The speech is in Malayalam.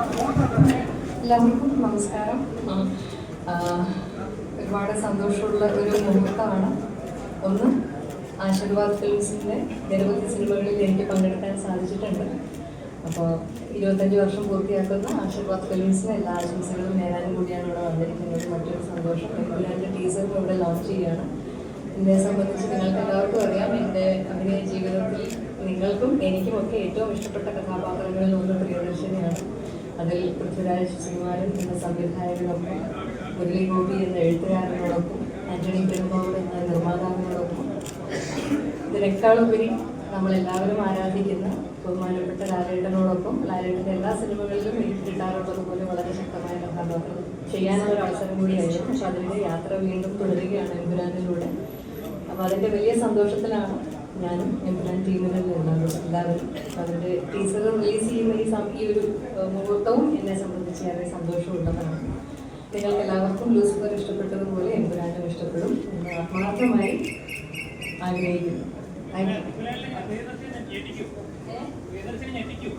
എല്ലാവർക്കും നമസ്കാരം. ഒരുപാട് സന്തോഷമുള്ള ഒരു മുഹൂർത്തമാണ്. ഒന്ന് ആശീർവാദ് ഫിലിംസിന്റെ നിരവധി സിനിമകളിൽ എനിക്ക് പങ്കെടുക്കാൻ സാധിച്ചിട്ടുണ്ട്. അപ്പോൾ ഇരുപത്തഞ്ച് വർഷം പൂർത്തിയാക്കുന്ന ആശീർവാദ് ഫിലിംസിന് എല്ലാ ആശംസകളും നേരാനും കൂടിയാണ് ഇവിടെ വന്നിരിക്കുന്നത്. മറ്റൊരു സന്തോഷം എമ്പുരാന്റെ ടീസറും ഇവിടെ ലോഞ്ച് ചെയ്യുകയാണ്. എന്നെ സംബന്ധിച്ച് നിങ്ങൾക്ക് എല്ലാവർക്കും അറിയാം എന്റെ അഭിനയ ജീവിതത്തിൽ നിങ്ങൾക്കും എനിക്കും ഒക്കെ ഏറ്റവും ഇഷ്ടപ്പെട്ട കഥാപാത്രങ്ങളിൽ ഒന്ന് പ്രിയദർശിനിയാണ്. അതിൽ പൃഥ്വിരാജ് ശ്രീമാരൻ എന്ന സംവിധായകനൊപ്പം മുരളി ഗോപി എന്ന എഴുത്തുകാരനോടൊപ്പം ആന്റണി പെരുമ്പാവൂർ എന്ന നിർമ്മാതാവിനോടൊപ്പം. ഇതിനേക്കാളുപരി നമ്മളെല്ലാവരും ആരാധിക്കുന്ന ബഹുമാനപ്പെട്ട ലാലേട്ടനോടൊപ്പം ലാലേട്ടന്റെ എല്ലാ സിനിമകളിലും എനിക്ക് കിട്ടാറുള്ളതുപോലെ വളരെ ശക്തമായ കഥാപാത്രം ചെയ്യാനുള്ള അവസരം കൂടിയായിരുന്നു. പക്ഷെ അതിന്റെ യാത്ര വീണ്ടും തുടരുകയാണ് എമ്പുരാനിലൂടെ. അപ്പോൾ അതിന്റെ വലിയ സന്തോഷത്തിലാണ് ഞാനും എമ്പുരാൻ ടീമിലുള്ള എല്ലാവരും അതിന്റെ ടീസർ റിലീസ് ചെയ്യുന്ന ഈ ഈ ഒരു മുഹൂർത്തവും എന്നെ സംബന്ധിച്ച് ഏറെ സന്തോഷമുള്ളതാണ്. നിങ്ങൾക്ക് എല്ലാവർക്കും ലൂസിഫർ ഇഷ്ടപ്പെട്ടതുപോലെ എമ്പുരാനും ഇഷ്ടപ്പെടും എന്ന് ആത്മാർത്ഥമായി ആഗ്രഹിക്കുന്നു. Thank you